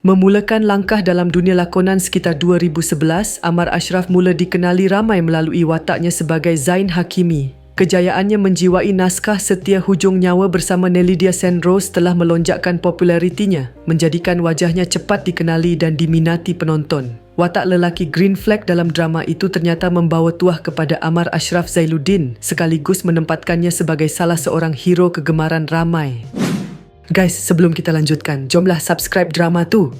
Memulakan langkah dalam dunia lakonan sekitar 2011, Amar Ashraf mula dikenali ramai melalui wataknya sebagai Zain Hakimi. Kejayaannya menjiwai naskah Setia Hujung Nyawa bersama Nelidia Senrose telah melonjakkan popularitinya, menjadikan wajahnya cepat dikenali dan diminati penonton. Watak lelaki Green Flag dalam drama itu ternyata membawa tuah kepada Amar Ashraf Zailuddin sekaligus menempatkannya sebagai salah seorang hero kegemaran ramai. Guys, sebelum kita lanjutkan, jomlah subscribe drama tu.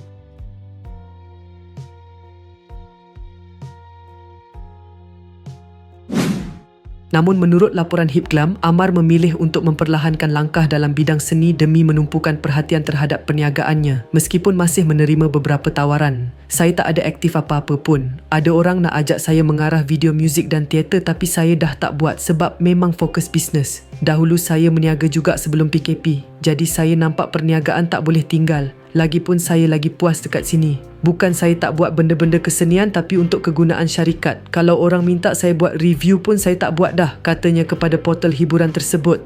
Namun menurut laporan Hipglam, Amar memilih untuk memperlahankan langkah dalam bidang seni demi menumpukan perhatian terhadap perniagaannya meskipun masih menerima beberapa tawaran. Saya tak ada aktif apa-apa pun. Ada orang nak ajak saya mengarah video muzik dan teater tapi saya dah tak buat sebab memang fokus bisnes. Dahulu saya meniaga juga sebelum PKP. Jadi saya nampak perniagaan tak boleh tinggal. Lagipun saya lagi puas dekat sini. Bukan saya tak buat benda-benda kesenian tapi untuk kegunaan syarikat. Kalau orang minta saya buat review pun saya tak buat dah, katanya kepada portal hiburan tersebut.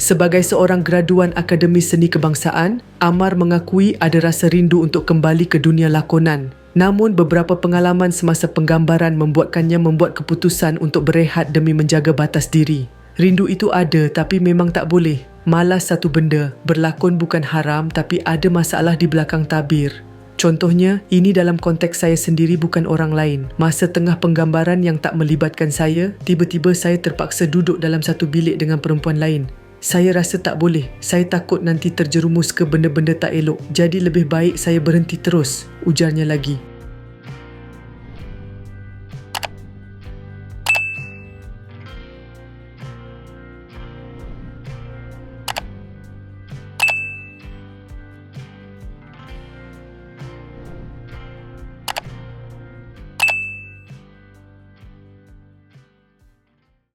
Sebagai seorang graduan Akademi Seni Kebangsaan, Amar mengakui ada rasa rindu untuk kembali ke dunia lakonan. Namun beberapa pengalaman semasa penggambaran membuatkannya membuat keputusan untuk berehat demi menjaga batas diri. Rindu itu ada tapi memang tak boleh. Malas satu benda, berlakon bukan haram tapi ada masalah di belakang tabir. Contohnya, ini dalam konteks saya sendiri bukan orang lain. Masa tengah penggambaran yang tak melibatkan saya, tiba-tiba saya terpaksa duduk dalam satu bilik dengan perempuan lain. Saya rasa tak boleh. Saya takut nanti terjerumus ke benda-benda tak elok. Jadi lebih baik saya berhenti terus, ujarnya lagi.